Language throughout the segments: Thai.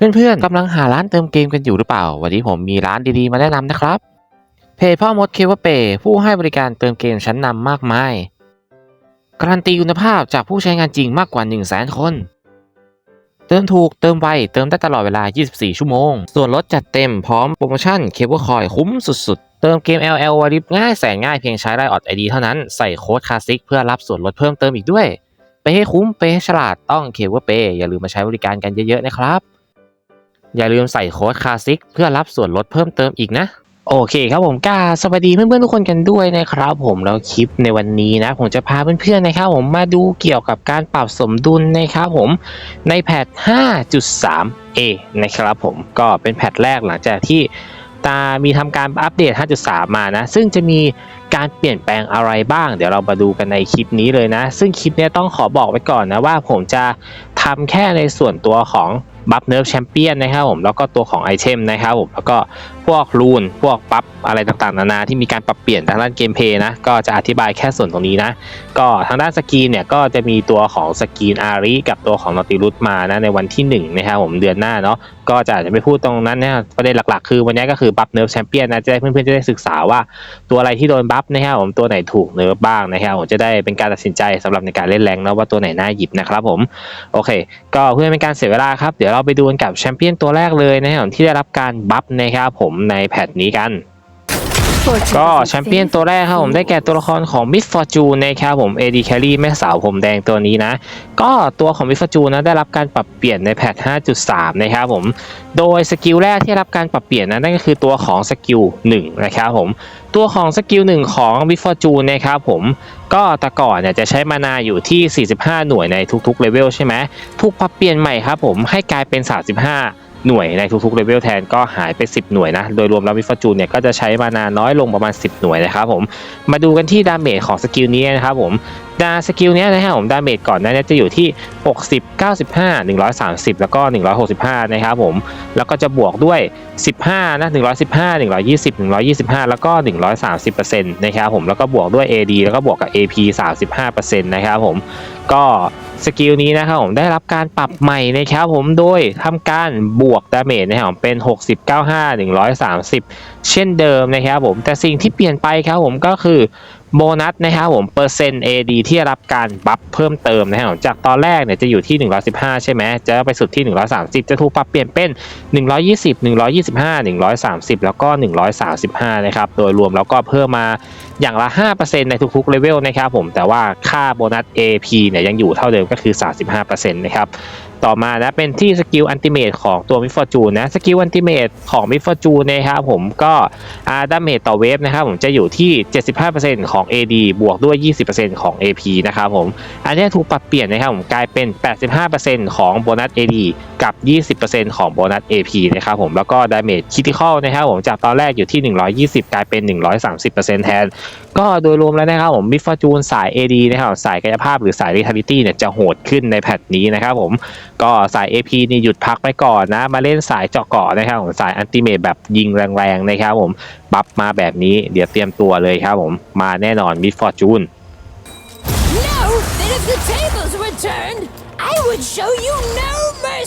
เพื่อนๆกำลังหาร้านเติมเกมกันอยู่หรือเปล่า วันนี้ผมมีร้านดีๆมาแนะนำนะครับ เพจพ่อมดเคเวเปผู้ให้บริการเติมเกมชั้นนำมากมาย การันตีคุณภาพจากผู้ใช้งานจริงมากกว่า 1 0 0 0 0แสนคน เติมถูกเติมไว เติมได้ตลอดเวลา 24 ชั่วโมง ส่วนลดจัดเต็มพร้อมโปรโมชั่นเคเบิลคอยคุ้มสุดๆ เติมเกม LL วาริบง่ายแสนง่ายเพียงใช้ไลน์ออดไอดีเท่านั้นใส่โค้ดคาสิกเพื่อรับส่วนลดเพิ่มเติมอีกด้วย ไปให้คุ้มไปให้ฉลาดต้องเคเบิลเปอย่าลืมมาใช้บริการกันเยอะๆนะครับ อย่าลืมใส่โค้ดคลาสิกเพื่อรับส่วนลดเพิ่มเติมอีกนะ โอเคครับผมกาสวัสดีเพื่อนๆทุกคนกันด้วยนะครับผมแล้วคลิปในวันนี้นะ ผมจะพาเพื่อนๆนะครับผมมาดูเกี่ยวกับการปรับสมดุลนะครับผมในแพท 5.3a นะครับผมก็เป็นแพทแรกหลังจากที่ตามีทำการอัปเดต 5.3 มานะ ซึ่งจะมีการเปลี่ยนแปลงอะไรบ้าง เดี๋ยวเรามาดูกันในคลิปนี้เลยนะ ซึ่งคลิปนี้ต้องขอบอกไว้ก่อนนะว่าผมจะทำแค่ในส่วนตัวของ บัฟเนิร์ฟแชมเปี้ยนนะครับผมแล้วก็ตัวของไอเทมนะครับผมแล้วก็พวกรูน พวกบัฟอะไรต่างๆ นานาที่มีการปรับเปลี่ยนทางด้านเกมเพย์นะ ก็จะอธิบายแค่ส่วนตรงนี้นะ ก็ทางด้านสกรีนเนี่ยก็จะมีตัวของสกรีนอารีกับตัวของนอติรุสมานะในวันที่1นะครับผมเดือนหน้าเนาะก็จะจะไม่พูดตรงนั้นนะประเด็นหลักๆ คือวันนี้ก็คือบัฟเนิร์ฟแชมเปี้ยนนะจะได้เพื่อนๆจะได้ศึกษาว่าตัวอะไรที่โดนบัฟนะครับผมตัวไหนถูกเนิร์ฟบ้างนะครับผมจะได้เป็นการตัดสินใจสำหรับในการเล่นแรงนะว่าตัวไหนน่าหยิบนะครับผมโอเค ก็เพื่อเป็นการเสียเวลาครับเดี๋ยวเราไปดูกันกับแชมเปี้ยนตัวแรกเลยนะครับที่ได้รับการบัฟนะครับผมในแพทนี้กัน ก็แชมเปี้ยนตัวแรกครับผมได้แก่ตัวละครของมิสฟอร์จูนนะครับผม AD Carry แม่สาวผมแดงตัวนี้นะ ก็ตัวของมิสฟอร์จูนนะได้รับการปรับเปลี่ยนในแพท 5.3 นะครับผม โดยสกิลแรกที่ได้รับการปรับเปลี่ยนนะนั่นก็คือตัวของสกิล1นะครับผมตัวของสกิล1ของมิสฟอร์จูนนะครับผมก็แต่ก่อนเนี่ยจะใช้มานาอยู่ที่ 45 หน่วยในทุกๆเลเวลใช่ไหมถูกปรับเปลี่ยนใหม่ครับผมให้กลายเป็น 35 หน่วยในทุกๆเลเวลแทนก็หายไป 10 หน่วยนะ โดยรวมแล้วมิฟจูนเนี่ยก็จะใช้มานาน้อยลงประมาณ 10 หน่วยนะครับผม มาดูกันที่ดาเมจของสกิลนี้นะครับผมดาสกิลเนี้ยนะครับผมดาเมจก่อนหน้านจะอยู่ที่ 60 95 130 แล้วก็ 165 นะครับผม แล้วก็จะบวกด้วย 15 นะ 115 120 125 แล้วก็ 130%นะครับผม แล้วก็บวกด้วย AD แล้วก็บวกกับ AP 35%นะครับผม ก็ สกิลนี้นะครับผมได้รับการปรับใหม่นะครับผมโดยทำการบวกดาเมจนะครับผมเป็น 60 95 130 เช่นเดิมนะครับผมแต่สิ่งที่เปลี่ยนไปครับผมก็คือ โบนัสนะครับผมเปอร์เซ็นต์ AD ที่รับการบัฟเพิ่มเติมนะครับผมจากตอนแรกเนี่ยจะอยู่ที่ 115 ใช่ไหมจะไปสุดที่ 130 จะถูกปรับเปลี่ยนเป็น 120 125 130 แล้วก็ 135 นะครับ โดยรวมแล้วก็เพิ่มมาอย่างละ 5%ในทุกๆเลเวลนะครับผมแต่ว่าค่าโบนัส AP เนี่ยยังอยู่เท่าเดิมก็คือ 35%นะครับ ต่อมานะเป็นที่สกิลอันติเมตของตัวมิฟอร์จูนนะสกิลอันติเมตของมิฟอร์จูนนะครับผมก็อาดาเมจต่อเวฟนะครับผมจะอยู่ที่ 75%ของ AD บวกด้วย 20%ของ AP นะครับผมอันนี้ถูกปรับเปลี่ยนนะครับผมกลายเป็น 85%ของโบนัส AD กับ 20%ของโบนัส AP นะครับผมแล้วก็ดาเมจคิติคอลนะครับผมจากตอนแรกอยู่ที่ 120 กลายเป็น 130%แทน ก็โดยรวมแล้วนะครับผมมิฟอร์จูนสาย AD นะครับสายกายภาพหรือสาย Vitality เนี่ยจะโหดขึ้นในแพทนี้นะครับผม ก็สาย AP นี่หยุดพักไปก่อนนะ มาเล่นสายเจาะเกาะนะครับผมสายอันติเมตแบบยิงแรงๆนะครับผมปับมาแบบนี้เดี๋ยวเตรียมตัวเลยครับผมมาแน่นอนมิฟอร์จูน No, that if the tables were turned, I would show you no.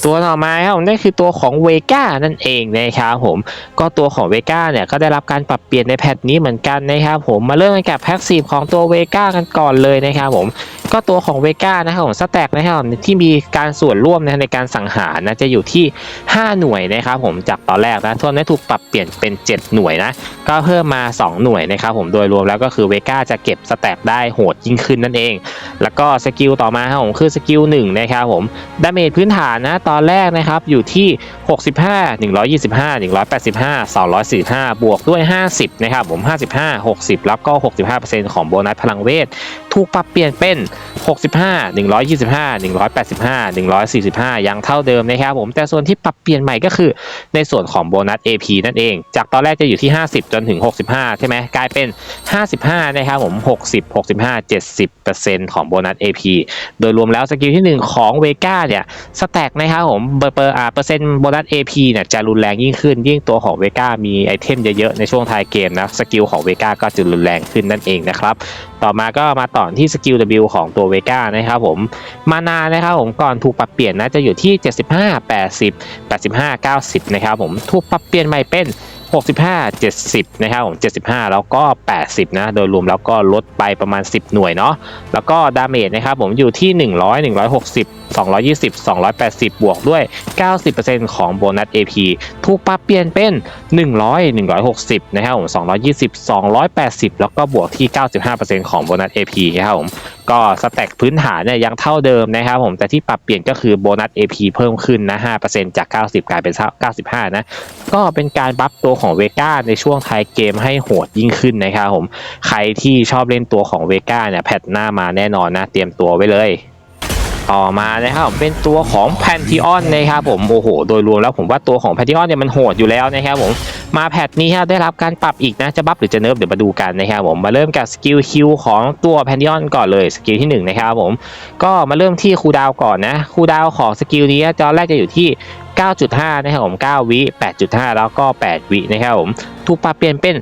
ตัวต่อมาครับผมนั่นคือตัวของเวก้านั่นเองนะครับผมก็ตัวของเวก้าเนี่ยก็ได้รับการปรับเปลี่ยนในแพทนี้เหมือนกันนะครับผมมาเริ่มกันกับแพ็กซีฟของตัวเวก้ากันก่อนเลยนะครับผมก็ตัวของเวก้านะครับผมสแต็กนะครับที่มีการส่วนร่วมในการสังหารนะจะอยู่ที่ 5 หน่วยนะครับผมจากตอนแรกนะส่วนนี้ถูกปรับเปลี่ยนเป็น 7 หน่วยนะก็เพิ่มมา 2 หน่วยนะครับผมโดยรวมแล้วก็คือเวก้าจะเก็บสแต็กได้โหดยิ่งขึ้นนั่นเอง แล้วก็สกิลต่อมาครับผมคือสกิล1นะครับผมดาเมจพื้นฐานนะตอนแรกนะครับอยู่ที่ 65 125 185 245 บวกด้วย 50 นะครับผม 55 60 แล้วก็ 65%ของโบนัสพลังเวท ถูกปรับเปลี่ยนเป็น 65 125 185 145 ยังเท่าเดิมนะครับผมแต่ส่วนที่ปรับเปลี่ยนใหม่ก็คือ ในส่วนของโบนัส AP นั่นเอง จากตอนแรกจะอยู่ที่ 50 จนถึง 65 ใช่ไหมกลายเป็น 55 นะครับผม 60 65 70%ของโบนัส AP โดยรวมแล้วสกิลที่ 1 ของเวก้าเนี่ยสแต็กนะครับผมเปอร์เปอร์อ่าเปอร์เซ็นต์โบนัส AP เนี่ยจะรุนแรงยิ่งขึ้น ยิ่งตัวของเวก้ามีไอเทมเยอะๆ ในช่วงท้ายเกมนะสกิลของเวก้าก็จะรุนแรงขึ้นนั่นเองนะครับ ต่อมาก็มาต่ออนที่สกิล W ของตัวเวก้านะครับผมมานานะครับผมก่อนถูกปรับเปลี่ยนนะจะอยู่ที่ 75 80 85 90 นะครับผมถูกปรับเปลี่ยนใหม่เป็น 65 70 นะครับผม 75 แล้วก็ 80 นะ โดยรวมแล้วก็ลดไปประมาณ 10 หน่วยเนาะ แล้วก็ดาเมจนะครับผมอยู่ที่ 100 160 220 280 บวกด้วย 90%ของโบนัส AP ถูกปรับเปลี่ยนเป็น 100 160 นะครับผม 220 280 แล้วก็บวกที่ 95%ของโบนัส AP นะครับผม ก็สแต็กพื้นฐานเนี่ยยังเท่าเดิมนะครับผม แต่ที่ปรับเปลี่ยนก็คือโบนัส AP เพิ่มขึ้นนะ 5%จาก 90 กลายเป็น 95 นะ ก็เป็นการบัฟตัวของเวก้าในช่วงท้ายเกมให้โหดยิ่งขึ้นนะครับผม ใครที่ชอบเล่นตัวของเวก้าเนี่ยแพทหน้ามาแน่นอนนะ เตรียมตัวไว้เลย ต่อมานะครับผมเป็นตัวของแพนทิออนนะครับผมโอ้โห โดยรวมแล้วผมว่าตัวของแพนทิออนเนี่ยมันโหดอยู่แล้วนะครับผมมาแพทนี้ฮะได้รับการปรับอีกนะ จะบัฟหรือจะเนิร์ฟเดี๋ยวมาดูกันนะครับผมมาเริ่มกับสกิลคิวของตัวแพนทิออนก่อนเลยสกิลที่หนึ่งนะครับผมก็มาเริ่มที่คูดาวก่อนนะคูดาวของสกิลนี้ตอนแรกจะอยู่ที่ 9.5 นะครับผม 9 วิ 8.5 แล้วก็ 8 วินะครับผมถูกปรับเปลี่ยนเป็น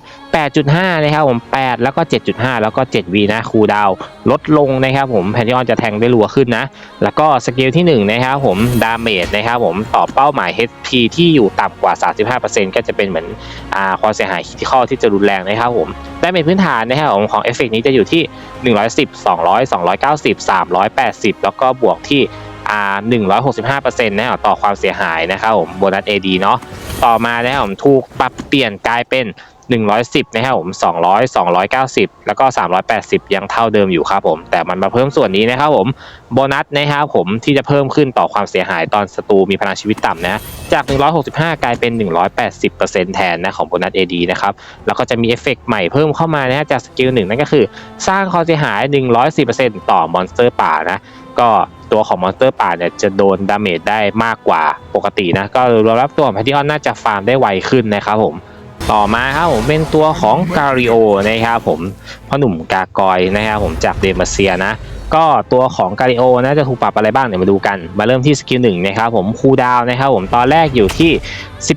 8.5 นะครับผม 8 แล้วก็ 7.5 แล้วก็ 7 วินะคูดาวลดลงนะครับผมแพนทิออนจะแทงได้รัวขึ้นนะ แล้วก็สกิลที่ 1 นะครับผม ดาเมจนะครับผมต่อเป้าหมาย HP ที่อยู่ต่ำกว่า 35%ก็จะเป็นเหมือนอ่าความเสียหายที่ข้อที่จะรุนแรงนะครับผมดาเมจพื้นฐานนะครับผมของเอฟเฟกนี้จะอยู่ที่ 110 200 290 380 แล้วก็บวกที่ อ่า165%นะครับต่อความเสียหายนะครับผมโบนัส AD เนาะต่อมานะครับผมถูกปรับเปลี่ยนกลายเป็น 110 นะครับผม 200 290 แล้วก็ 380 ยังเท่าเดิมอยู่ครับผม แต่มันมาเพิ่มส่วนนี้นะครับผมโบนัสนะครับผมที่จะเพิ่มขึ้นต่อความเสียหายตอนศัตรูมีพลังชีวิตต่ำนะจาก 165 กลายเป็น 180%แทนนะของโบนัส AD นะครับแล้วก็จะมีเอฟเฟกต์ใหม่เพิ่มเข้ามานะฮะจากสกิลหนึ่งนั่นก็คือ สร้างความเสียหาย 110%ต่อมอนสเตอร์ป่านะก็ ตัวของมอนสเตอร์ป่าเนี่ยจะโดนดาเมจได้มากกว่าปกตินะ ก็รวมรับตัวของแพทติออนน่าจะฟาร์มได้ไวขึ้นนะครับผมต่อมาครับผมเป็นตัวของการิโอนะครับผมพ่อหนุ่มกากอยนะครับผมจากเดมาเซียนะ ก็ตัวของการิโอนะจะถูกปรับอะไรบ้างเดี๋ยวมาดูกัน มาเริ่มที่สกิลหนึ่งนะครับผมคูดาวนะครับผมตอนแรกอยู่ที่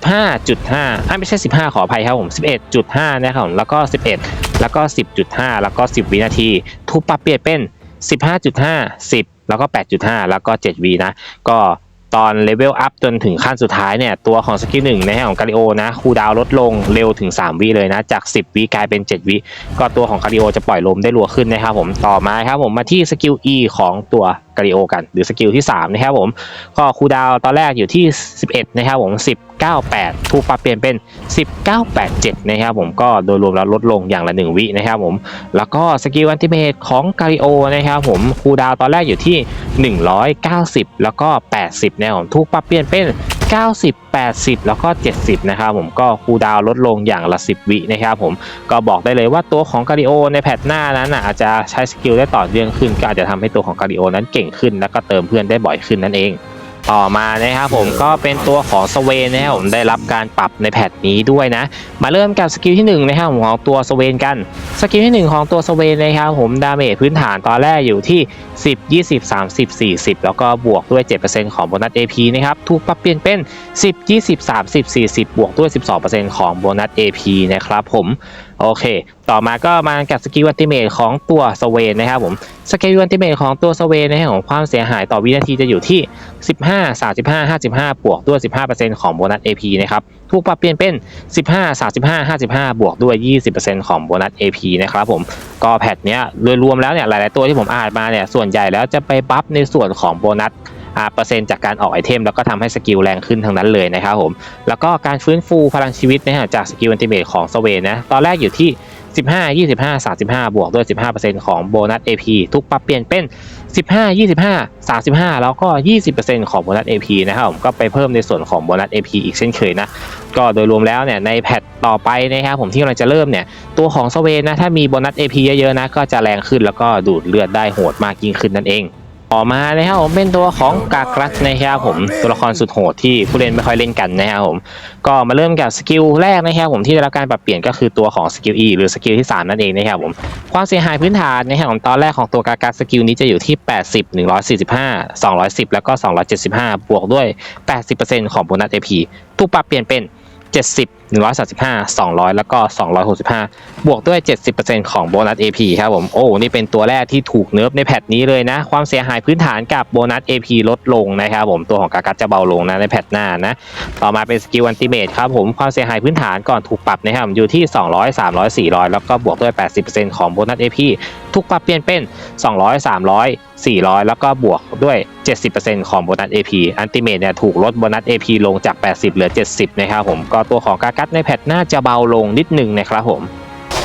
15.5อ่าไม่ใช่ 15 ขออภัยครับผม 11.5 นะครับผมแล้วก็ 11 แล้วก็ 10.5 แล้วก็ 10 วินาที ถูกปรับเปลี่ยนเป็น 15.5 10 แล้วก็ 8.5 แล้วก็7วินะ ก็ตอนเลเวลอัพจนถึงขั้นสุดท้ายเนี่ย ตัวของสกิลหนึ่งในของการิโอนะคูดาวลดลงเร็วถึง 3 วิเลยนะ จาก 10 วิกลายเป็น 7 วิก็ตัวของการิโอจะปล่อยลมได้รัวขึ้นนะครับผมต่อมาครับผมมาที่สกิล E ของตัวกาลิโอกัน หรือสกิลที่ 3 นะครับผม ก็คูดาวตอนแรกอยู่ที่ 11 นะครับผม 1098 ถูกปรับเปลี่ยนเป็น 1987 นะครับผมก็โดยรวมแล้วลดลงอย่างละ 1 วินะครับผม แล้วก็สกิลอันติเมตของกาลิโอนะครับผมคูดาวตอนแรกอยู่ที่ 190 แล้วก็ 80 นะครับผมถูกปรับเปลี่ยนเป็น 90 80 แล้วก็ 70 นะครับผมก็คูดาวลดลงอย่างละ 10 วินะครับผมก็บอกได้เลยว่าตัวของกาลิโอในแพทหน้านั้นอาจจะใช้สกิลได้ต่อเนื่องขึ้นก็อาจจะทำให้ตัวของกาลิโอนั้นเก่งขึ้น แล้วก็เติมเพื่อนได้บ่อยขึ้นนั่นเอง ต่อมานะครับผมก็เป็นตัวของสเวนนะครับผมได้รับการปรับในแพทนี้ด้วยนะ มาเริ่มกับสกิลที่1นะครับผมของตัวสเวนกัน สกิลที่ 1 ของตัวสเวนนะครับผมดาเมจพื้นฐานตอนแรกอยู่ที่ 10 20 30 40 แล้วก็บวกด้วย 7%ของโบนัส AP นะครับถูกปรับเปลี่ยนเป็น 10 20 30 40 บวกด้วย 12%ของโบนัส AP นะครับผมโอเค ต่อมาก็มากับสกิลอัติเมทของตัวสเวนนะครับผม สกิลอัติเมทของตัวสเวนนะครับผมความเสียหายต่อวินาทีจะอยู่ที่ 15 35 55 บวกด้วย 15%ของโบนัส AP นะครับ ถูกปรับเปลี่ยนเป็น 15 35 55 บวกด้วย 20%ของโบนัส AP นะครับผม ก็แพทเนี้ยโดยรวมแล้วเนี่ยหลาย ๆ ตัวที่ผมอ่านมาเนี่ยส่วนใหญ่แล้วจะไปบัฟในส่วนของโบนัส เปอร์เซ็นต์จากการออกไอเทมแล้วก็ทำให้สกิลแรงขึ้นทั้งนั้นเลยนะครับผม แล้วก็การฟื้นฟูพลังชีวิตนะฮะจากสกิลอันติเมทของสเวนนะ ตอนแรกอยู่ที่ 15 25 35 บวกด้วย 15%ของโบนัส AP ทุกปรับเปลี่ยนเป็น 15 25 35 แล้วก็ 20%ของโบนัส AP นะครับผมก็ไปเพิ่มในส่วนของโบนัส AP อีกเช่นเคยนะ ก็โดยรวมแล้วเนี่ยในแพทต่อไปนะครับผมที่กำลังจะเริ่มเนี่ยตัวของสเวนนะถ้ามีโบนัส AP เยอะๆนะก็จะแรงขึ้นแล้วก็ดูดเลือดได้โหดมากยิ่งขึ้นนั่นเอง อมานะครับผมเป็นตัวของกากรัสนะครับผมตัวละครสุดโหดที่ผู้เล่นไม่ค่อยเล่นกันนะครับผมก็มาเริ่มกับสกิลแรกนะครับผมที่ได้รับการปรับเปลี่ยนก็คือตัวของสกิล E หรือสกิลที่ 3 นั่นเองนะครับผมความเสียหายพื้นฐานนะครับผมตอนแรกของตัวกากาสกิลนี้จะอยู่ที่ 80 145 210 แล้วก็ 275 บวกด้วย 80%ของโบนัส AP ถูกปรับเปลี่ยนเป็น 70 135 200 แล้วก็ 265 บวกด้วย 70%ของโบนัส AP ครับผม โอ้ นี่เป็นตัวแรกที่ถูกเนิร์ฟในแพทนี้เลยนะ ความเสียหายพื้นฐานกับโบนัส AP ลดลงนะครับผม ตัวของกากัดจะเบาลงนะในแพทหน้านะ ต่อมาเป็นสกิลอันติเมตครับผม ความเสียหายพื้นฐานก่อนถูกปรับนะครับ อยู่ที่ 200 300 400 แล้วก็บวกด้วย 80%ของโบนัส AP ถูกปรับเปลี่ยนเป็น 200 300 400 แล้วก็บวกด้วย 70%ของโบนัส AP อันติเมตเนี่ยถูกลดโบนัส AP ลงจาก 80 เหลือ 70 นะครับผม ก็ตัวของกากัดในแพทน่าจะเบาลงนิดหนึ่งนะครับผม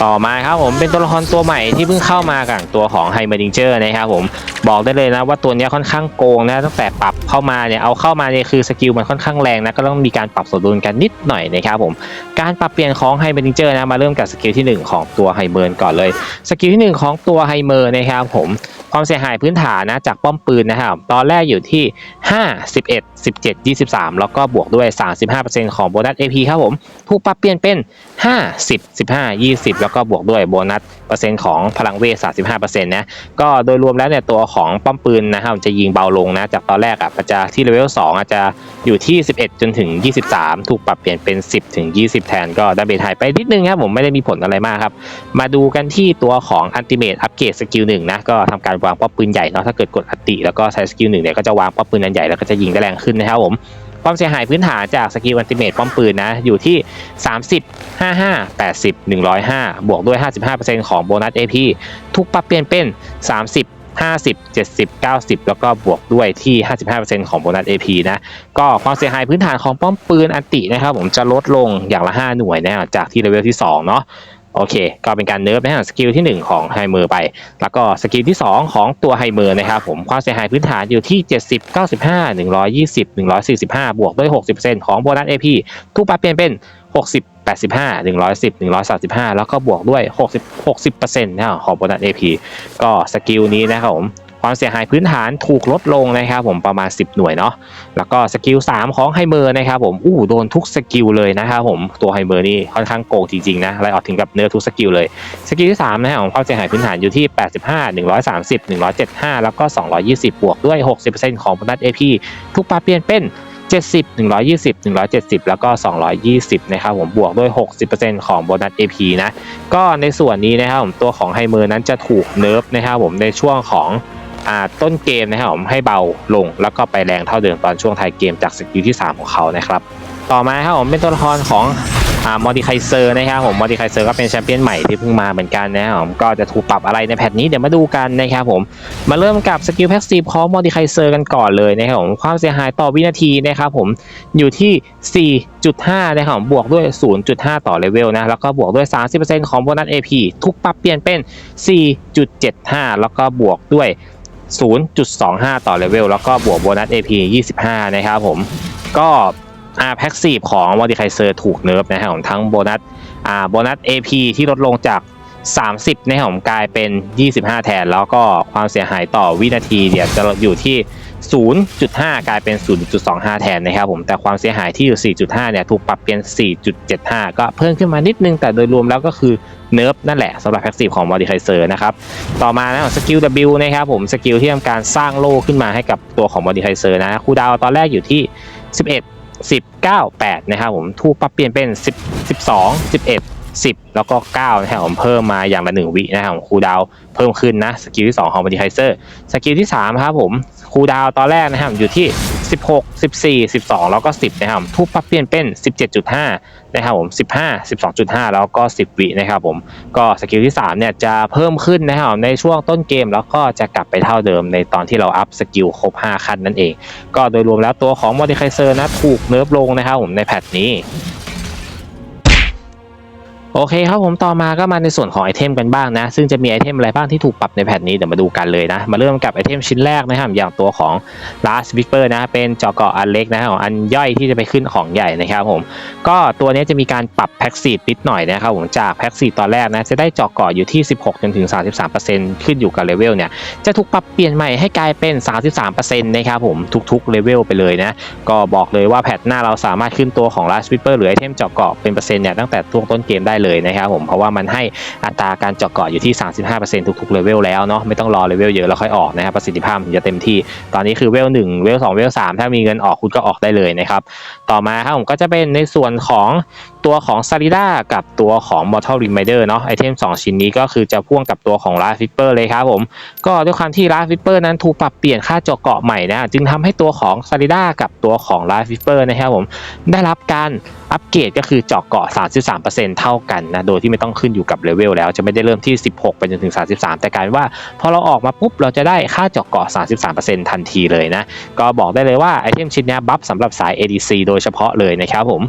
ต่อมาครับผมเป็นตัวละครตัวใหม่ที่เพิ่งเข้ามากับตัวของไฮเมอร์ดิงเจอร์นะครับผมบอกได้เลยนะว่าตัวนี้ค่อนข้างโกงนะตั้งแต่ปรับเข้ามาเนี่ยเอาเข้ามาเนี่ยคือสกิลมันค่อนข้างแรงนะก็ต้องมีการปรับสมดุลกันนิดหน่อยนะครับผมการปรับเปลี่ยนของไฮเมอร์ดิงเจอร์นะมาเริ่มกับสกิลที่หนึ่งของตัวไฮเมอร์ก่อนเลย สกิลที่หนึ่งของตัวไฮเมอร์นะครับผม ความเสียหายพื้นฐานนะจากป้อมปืนนะครับ ตอนแรกอยู่ที่ 5 11 17 23 แล้วก็บวกด้วย 35%ของโบนัส AP ครับผมถูกปรับเปลี่ยนเป็น 5 10 15 20 แล้วก็บวกด้วยโบนัสเปอร์เซ็นต์ของพลังเวท 35%นะก็โดยรวมแล้วเนี่ยตัวของป้อมปืนนะครับจะยิงเบาลงนะจากตอนแรกอะจะที่เลเวล2อาจจะอยู่ที่ 11 จนถึง 23 ถูกปรับเปลี่ยนเป็น 10 ถึง 20 แทนก็ดาเมจหายไปนิดนึงครับผมไม่ได้มีผลอะไรมากครับมาดูกันที่ตัวของอันติเม e อัปเกรดสกิลหนึ่งนะก็ทำการวางป้อมปืนใหญ่เนาะถ้าเกิดกดอันติแล้วก็ใช้สกิลหนึ่งเนี่ยก็จะวางป้อมปืนอันใหญ่แล้วก็จะยิงได้แรงขึ้นนะครับผมความเสียหายพื้นฐานจากสกิลอันติเม e ป้อมปืนนะอยู่ที่ 30 55 80 105 บวกด้วย 55%ของโบนัส AP ถูกปรับเปลี่ยนเป็น 30 50 70 90 แล้วก็บวกด้วยที่ 55%ของโบนัส AP นะ ก็ความเสียหายพื้นฐานของป้อมปืนอันตินะครับผมจะลดลงอย่างละ 5 หน่วยนะจากที่เลเวลที่ 2 เนาะ โอเค ก็เป็นการเนิร์ฟนะฮะสกิลที่ 1 ของไฮเมอร์ไป แล้วก็สกิลที่ 2 ของตัวไฮเมอร์นะครับผมความเสียหายพื้นฐานอยู่ที่ 70 95 120 145 บวกด้วย 60%ของโบนัส AP ทุกปรับเปลี่ยนเป็น 60 85 110 135 แล้วก็บวกด้วย 60 60%นะของโบนัส AP ก็สกิลนี้นะครับผม ความเสียหายพื้นฐานถูกลดลงนะครับผมประมาณ 10 หน่วยเนาะแล้วก็สกิล3ของไฮเมอร์นะครับผมอู้โดนทุกสกิลเลยนะครับผมตัวไฮเมอร์นี่ค่อนข้างโกงจริงๆนะไล่ออกถึงกับเนื้อทุกสกิลเลยสกิลที่3นะครับผมความเสียหายพื้นฐานอยู่ที่ 85 130 175 แล้วก็ 220 บวกด้วย 60%ของโบนัส AP ทุกปาเปลี่ยนเป็น70 120 170 แล้วก็ 220 นะครับผมบวกด้วย 60%ของโบนัส AP นะ ก็ในส่วนนี้นะครับผมตัวของไฮเมอร์นั้นจะถูกเนิร์ฟนะครับผมในช่วงของอ่า ต้นเกมนะครับผมให้เบาลง แล้วก็ไปแรงเท่าเดิมตอนช่วงท้ายเกมจากสกิลที่ 3 ของเขานะครับต่อมาครับผมเป็นตัวละครของมอดิไคเซอร์นะครับผมมอดิไคเซอร์ก็เป็นแชมเปี้ยนใหม่ที่เพิ่งมาเหมือนกันนะครับผมก็จะถูกปรับอะไรในแพทนี้เดี๋ยวมาดูกันนะครับผมมาเริ่มกับสกิลแพ็กซีฟของมอดิไคเซอร์กันก่อนเลยนะครับผมความเสียหายต่อวินาทีนะครับผมอยู่ที่ 4.5 นะครับผมบวกด้วย 0.5 ต่อเลเวลนะแล้วก็บวกด้วย 30%ของโบนัส AP ทุกปรับเปลี่ยนเป็น 4.75 แล้วก็บวกด้วย 0.25 ต่อเลเวลแล้วก็บวกโบนัส AP 25 นะครับผม ก็อาแพ็กซีฟของมอดิไคเซอร์ถูกเนิร์ฟนะครับผมทั้งโบนัสอ่าโบนัส AP ที่ลดลงจาก 30นะครับผมกลายเป็น 25 แทน แล้วก็ความเสียหายต่อวินาทีเนี่ยจะอยู่ที่ 0.5 กลายเป็น 0.25 แทนนะครับผมแต่ความเสียหายที่อยู่ 4.5 เนี่ยถูกปรับเป็น 4.75 ก็เพิ่มขึ้นมานิดนึง แต่โดยรวมแล้วก็คือเนิร์ฟนั่นแหละสำหรับแพ็กซีฟของ Modifier นะครับ ต่อมานะสกิล W นะครับผมสกิลที่ทำการสร้างโล่ขึ้นมาให้กับตัวของ Modifier นะคูดาวตอนแรกอยู่ที่ 11 10 9 8 นะครับผมถูกปรับเปลี่ยนเป็น 10 12 11 10 แล้วก็ 9 นะครับผมเพิ่มมาอย่างละ 1 วินะครับผมคูดาวเพิ่มขึ้นนะสกิลที่ 2 ของ Modifier สกิลที่ 3 ครับผมคูดาวตอนแรกนะครับอยู่ที่ 16 14 12 แล้วก็ 10 นะครับถูกปรับเปลี่ยนเป็น 17.5 นะครับผม 15 12.5 แล้วก็ 10 วินะครับผมก็สกิลที่ 3 เนี่ยจะเพิ่มขึ้นนะครับในช่วงต้นเกมแล้วก็จะกลับไปเท่าเดิมในตอนที่เราอัพสกิลครบ 5 ขั้นนั่นเอง ก็โดยรวมแล้วตัวของ Modifier นะถูกเนิร์ฟลงนะครับผมในแพทนี้ โอเคครับผมต่อมาก็มาในส่วนของไอเทมกันบ้างนะ ซึ่งจะมีไอเทมอะไรบ้างที่ถูกปรับในแพทนี้เดี๋ยวมาดูกันเลยนะ มาเริ่มกับไอเทมชิ้นแรกนะครับอย่างตัวของ Last Whisper นะ เป็นจอเกาะอันเล็กนะครับของอันย่อยที่จะไปขึ้นของใหญ่นะครับผม ก็ตัวนี้จะมีการปรับแพ็กซีดนิดหน่อยนะครับผมจากแพ็กซีดตอนแรกนะจะได้จาะเกาะอยู่ที่ 16จนถึง 33%ขึ้นอยู่กับเลเวลเนี่ยจะถูกปรับเปลี่ยนใหม่ให้กลายเป็น 33%นะครับผมทุกๆเลเวลไปเลยนะก็บอกเลยว่าแพทหน้าเราสามารถขึ้นตัวของ Last Whisper หรือไอเทมจาะเกาะเป็นเปอร์เซ็นต์เนี่ยตั้งแต่ช่วงต้นเกมได้เลยนะครับผมเพราะว่ามันให้อัตราการเจาะเกาะอยู่ที่ 35%ทุกๆเลเวลแล้วเนาะไม่ต้องรอเลเวลเยอะแล้วค่อยออกนะครับประสิทธิภาพถึงจะเต็มที่ ตอนนี้คือเวล1เวล2เวล3ถ้ามีเงินออกคุณก็ออกได้เลยนะครับต่อมาครับผมก็จะเป็นในส่วนของตัวของ s a r i d a กับตัวของ Mortal Reminder เนาะไอเทม2 ชิ้นนี้ก็คือจะพ่วงกับตัวของ Last Flipper เลยครับผมก็ด้วยความที่ Last Flipper นั้นถูกปรับเปลี่ยนค่าเจาะเกาะใหม่นะจึงทำให้ตัวของ s a r i d a กับตัวของ Last Flipper นะครับผมได้รับการ อัปเกรดก็คือเจาะเกาะ 33%เท่ากันนะ โดยที่ไม่ต้องขึ้นอยู่กับเลเวลแล้ว จะไม่ได้เริ่มที่ 16 ไปจนถึง 33 แต่กลายเป็นว่าพอเราออกมาปุ๊บ เราจะได้ค่าเจาะเกาะ 33%ทันทีเลยนะ ก็บอกได้เลยว่าไอเทมชิ้นนี้บัฟสำหรับสาย ADC โดยเฉพาะเลยนะครับผม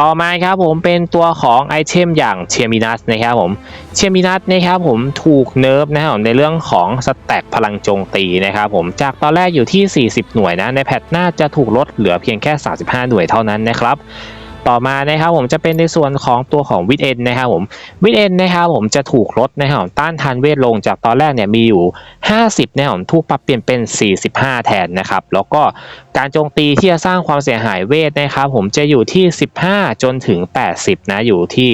ต่อมาครับผมเป็นตัวของไอเทมอย่างเชียมินัสนะครับผมเชียมินัสนะครับผมถูกเนิร์ฟนะครับผมในเรื่องของสแต็กพลังโจมตีนะครับผมจากตอนแรกอยู่ที่ 40 หน่วยนะ ในแพทหน้าจะถูกลดเหลือเพียงแค่ 35 หน่วยเท่านั้นนะครับ ต่อมานะครับผมจะเป็นในส่วนของตัวของวิดเอ็นนะครับผมวิดเอ็นนะครับผมจะถูกลดนะครับผมต้านทานเวทลงจากตอนแรกเนี่ยมีอยู่ 50นะครับผมถูกปรับเปลี่ยนเป็น 45 แทนนะครับแล้วก็การโจมตีที่จะสร้างความเสียหายเวทนะครับผมจะอยู่ที่ 15 จนถึง 80นะอยู่ที่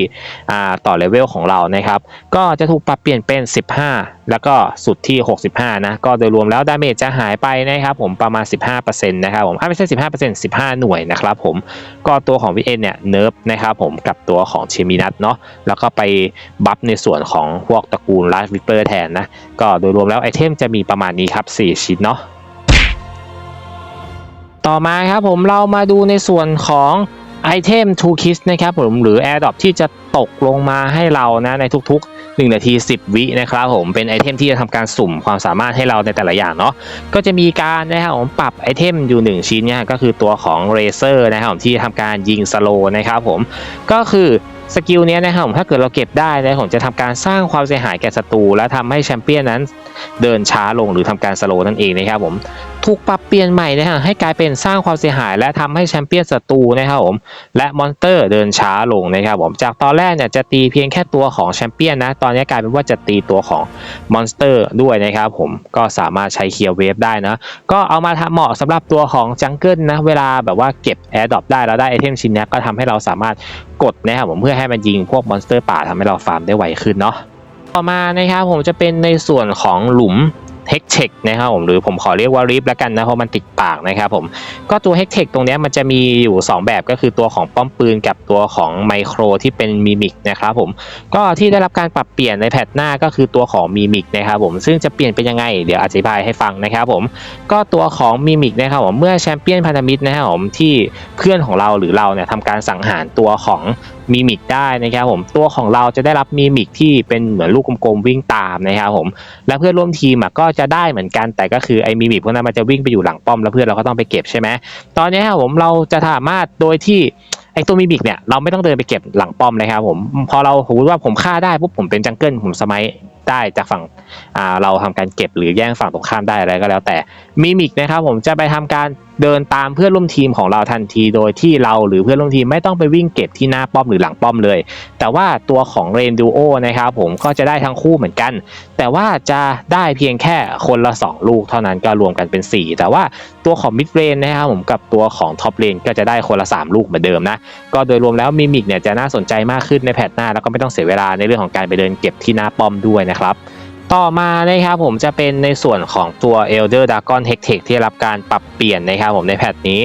ต่อเลเวลของเรานะครับก็จะถูกปรับเปลี่ยนเป็น 15 แล้วก็สุดที่ 65 นะ ก็โดยรวมแล้วดาเมจจะหายไปนะครับผมประมาณ 15%นะครับผมอะไม่ใช่ 15% 15 หน่วยนะครับผมก็ตัวของวิเอ็นเนี่ยเนิร์ฟนะครับผมกับตัวของเชมินัทเนาะแล้วก็ไปบัฟในส่วนของพวกตระกูลลาสวิปเปอร์แทนนะ ก็โดยรวมแล้วไอเทมจะมีประมาณนี้ครับ 4 ชิ้นเนาะต่อมาครับผมเรามาดูในส่วนของ ไอเทม Two Kiss นะครับผมหรือ AirDrop ที่จะตกลงมาให้เรานะในทุกๆ 1 นาที 10 วินะครับผมเป็นไอเทมที่จะทำการสุ่มความสามารถให้เราในแต่ละอย่างเนาะก็จะมีการนะครับผมปรับไอเทมอยู่ 1 ชิ้นเนี่ยก็คือตัวของเรเซอร์นะครับผมที่ทำการยิงสโลนะครับผมก็คือสกิลเนี้ยนะครับผมถ้าเกิดเราเก็บได้นะผมจะทำการสร้างความเสียหายแก่ศัตรูและทำให้แชมเปี้ยนนั้นเดินช้าลงหรือทำการสโลนั่นเองนะครับผม ถูกปรับเปลี่ยนใหม่นะฮะให้กลายเป็นสร้างความเสียหาย และทำให้แชมเปี้ยนศัตรูนะครับผมและมอนสเตอร์เดินช้าลงนะครับผมจากตอนแรกเนี่ยจะตีเพียงแค่ตัวของแชมเปี้ยนนะตอนนี้กลายเป็นว่าจะตีตัวของมอนสเตอร์ด้วยนะครับผมก็สามารถใช้เคลียร์เวฟได้นะก็เอามาทำเหมาะสำหรับตัวของจังเกิลนะเวลาแบบว่าเก็บแอร์ดรอปได้แล้วได้ไอเทมชิ้นนี้ก็ทำให้เราสามารถกดนะครับผมเพื่อให้มันยิงพวกมอนสเตอร์ป่าทำให้เราฟาร์มได้ไวขึ้นเนาะต่อมานะครับผมจะเป็นในส่วนของหลุม เฮกเทคนะครับผมหรือผมขอเรียกว่าริฟแล้วกันนะเพราะมันติดปากนะครับผมก็ตัวเฮกเทคตรงนี้มันจะมีอยู่ 2 แบบก็คือตัวของป้อมปืนกับตัวของไมโครที่เป็นมิมิกนะครับผมก็ที่ได้รับการปรับเปลี่ยนในแพทหน้าก็คือตัวของมิมิกนะครับผมซึ่งจะเปลี่ยนเป็นยังไงเดี๋ยวอธิบายให้ฟังนะครับผมก็ตัวของมิมิกนะครับผมเมื่อแชมเปี้ยนพันธมิตรนะครับผมที่เพื่อนของเราหรือเราเนี่ยทำการสังหารตัวของมิมิกได้นะครับผมตัวของเราจะได้รับมิมิกที่เป็นเหมือนลูกกลมๆวิ่งตามนะครับผมและเพื่อนร่วมทีมก็จะได้เหมือนกัน แต่ก็คือไอ้มิมิกพวกนั้นมันจะวิ่งไปอยู่หลังป้อมแล้วเพื่อนเราก็ต้องไปเก็บใช่ไหมตอนนี้ครับผมเราจะสามารถโดยที่ไอตัวมิมิกเนี่ยเราไม่ต้องเดินไปเก็บหลังป้อมเลยครับผมพอเราสมมติว่าผมฆ่าได้ปุ๊บผมเป็นจังเกิลผมสมัยได้จากฝั่งเราทำการเก็บหรือแย่งฝั่งตรงข้ามได้อะไรก็แล้วแต่ มิมิกนะครับผมจะไปทำการเดินตามเพื่อนร่วมทีมของเราทันที โดยที่เราหรือเพื่อนร่วมทีมไม่ต้องไปวิ่งเก็บที่หน้าป้อมหรือหลังป้อมเลย แต่ว่าตัวของเรนดูโอนะครับผมก็จะได้ทั้งคู่เหมือนกัน แต่ว่าจะได้เพียงแค่คนละ 2 ลูกเท่านั้นก็รวมกันเป็น 4 แต่ว่าตัวของมิดเรนนะครับผมกับตัวของท็อปเลนก็จะได้คนละ 3 ลูกเหมือนเดิมนะ ก็โดยรวมแล้วมิมิกเนี่ยจะน่าสนใจมากขึ้นในแพทหน้า แล้วก็ไม่ต้องเสียเวลาในเรื่องของการไปเดินเก็บที่หน้าป้อมด้วยนะครับ ต่อมานะครับผมจะเป็นในส่วนของตัว Elder Dragon h e c t e c h ที่รับการปรับเปลี่ยนนะครับผมในแพทนี้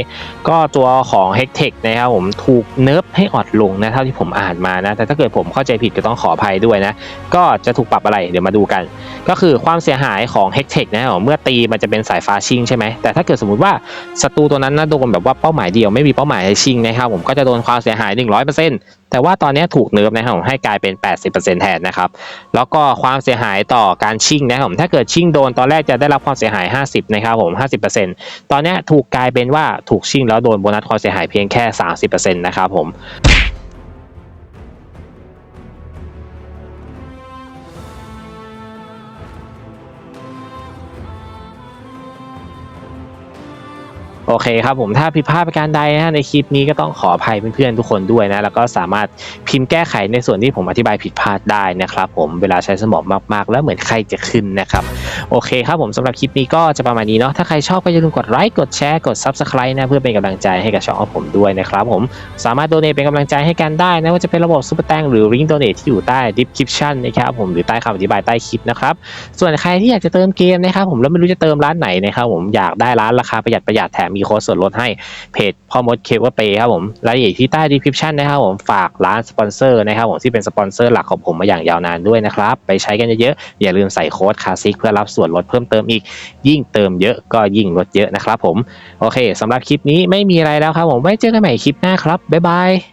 ก็ตัวของ h e c t e c h นะครับผมถูกเนิร์ฟให้ออดลงนะเท่าที่ผมอ่านมานะ แต่ถ้าเกิดผมเข้าใจผิดก็ต้องขออภัยด้วยนะ ก็จะถูกปรับอะไรเดี๋ยวมาดูกัน ก็คือความเสียหายของ h e c t e c h นะครับผมเมื่อตีมันจะเป็นสายฟ้าชิงใช่ไหมแต่ถ้าเกิดสมมติว่าศัตรูตัวนั้นนะโดนแบบว่าเป้าหมายเดียวไม่มีเป้าหมายให้ชิงนะครับผมก็จะโดนความเสียหาย 100% แต่ว่าตอนนี้ถูกเนิร์ฟนะครับผมให้กลายเป็น 80%แทนนะครับ แล้วก็ความเสียหายต่อการชิงนะครับผมถ้าเกิดชิงโดนตอนแรกจะได้รับความเสียหาย 50นะครับผม 50%ตอนนี้ถูกกลายเป็นว่าถูกชิงแล้วโดนโบนัสความเสียหายเพียงแค่ 30%นะครับผม โอเคครับผมถ้าผิดพลาดประการใดนะในคลิปนี้ก็ต้องขออภัยเพื่อนๆทุกคนด้วยนะแล้วก็สามารถพิมพ์แก้ไขในส่วนที่ผมอธิบายผิดพลาดได้นะครับผมเวลาใช้สมองมากๆ แล้วเหมือนใครจะขึ้นนะครับโอเคครับผมสำหรับคลิปนี้ก็จะประมาณนี้เนาะถ้าใครชอบก็อย่าลืมกดไลค์กดแชร์กด Subscribe นะเพื่อเป็นกำลังใจให้กับช่องของผมด้วยนะครับผมสามารถโดเนทเป็นกำลังใจให้กันได้นะว่าจะเป็นระบบซุปเปอร์แตงหรือลิงโดเนทที่อยู่ใต้ description นะครับผมหรือใต้คำอธิบายใต้คลิปนะครับส่วนใครที่อยากจะเติมเกมนะครับผมแล้วไม่รู้จะเติมร้านไหนนะครับผมอยากได้ร้านราคาประหยัดประหยัดแถมมีโค้ดส่วนลดให้เพจพ่อมดเคเวอร์เปครับผมรายละเอียดที่ใต้ดีคริปชันนะครับผมฝากร้านสปอนเซอร์นะครับผมที่เป็นสปอนเซอร์หลักของผมมาอย่างยาวนานด้วยนะครับไปใช้กันเยอะๆอย่าลืมใส่โค้ดคาซิกเพื่อรับส่วนลดเพิ่มเติมอีก ยิ่งเติมเยอะก็ยิ่งลดเยอะนะครับผมโอเคสำหรับคลิปนี้ไม่มีอะไรแล้วครับผมไว้เจอกันใหม่คลิปหน้าครับบ๊ายบาย